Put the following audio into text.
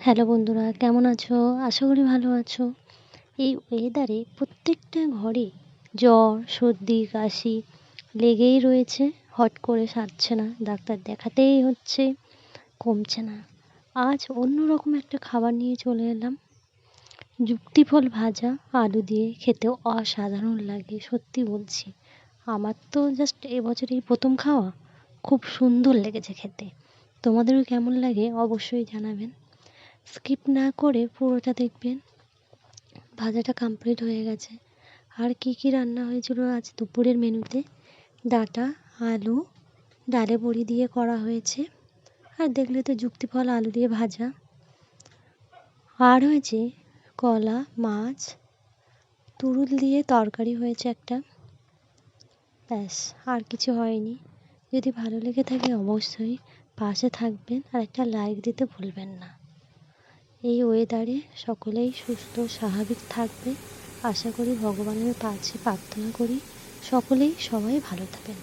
Hello বন্ধুরা, কেমন আছো? আশা করি ভালো আছো। এই ওয়েদারে প্রত্যেকটা ঘরে জ্বর, সর্দি, কাশি লেগেই রয়েছে। হট করে সারছে না, ডাক্তার দেখাতেই হচ্ছে, কমছে না। আজ অন্য রকম একটা খাবার নিয়ে চলে এলাম। যুক্তিফল ভাজা, আলু দিয়ে খেতেও অসাধারণ লাগে, সত্যি বলছি। আমার তো জাস্ট এবছর এই প্রথম খাওয়া, খুব সুন্দর লেগেছে খেতে। তোমাদেরও কেমন লাগে অবশ্যই জানাবেন। স্কিপ না করে পুরোটা দেখবেন। ভাজাটা কমপ্লিট হয়ে গেছে। আর কি কি রান্না হয়েছিল আজ দুপুরের মেনুতে? ডাঁটা, আলু, ডালে বড়ি দিয়ে করা হয়েছে। আর দেখলে তো যুক্তিফল আলু দিয়ে ভাজা। আর হয়েছে কলা, মাছ, তুরুল দিয়ে তরকারি হয়েছে একটা। ব্যাস, আর কিছু হয়নি। যদি ভালো লেগে থাকে অবশ্যই পাশে থাকবেন আর একটা লাইক দিতে ভুলবেন না। এই ওয়েদারে সকলেই সুস্থ, স্বাভাবিক থাকবে। আশা করি ভগবানের কাছে প্রার্থনা করি সকলেই সবাই ভালো থাকবেন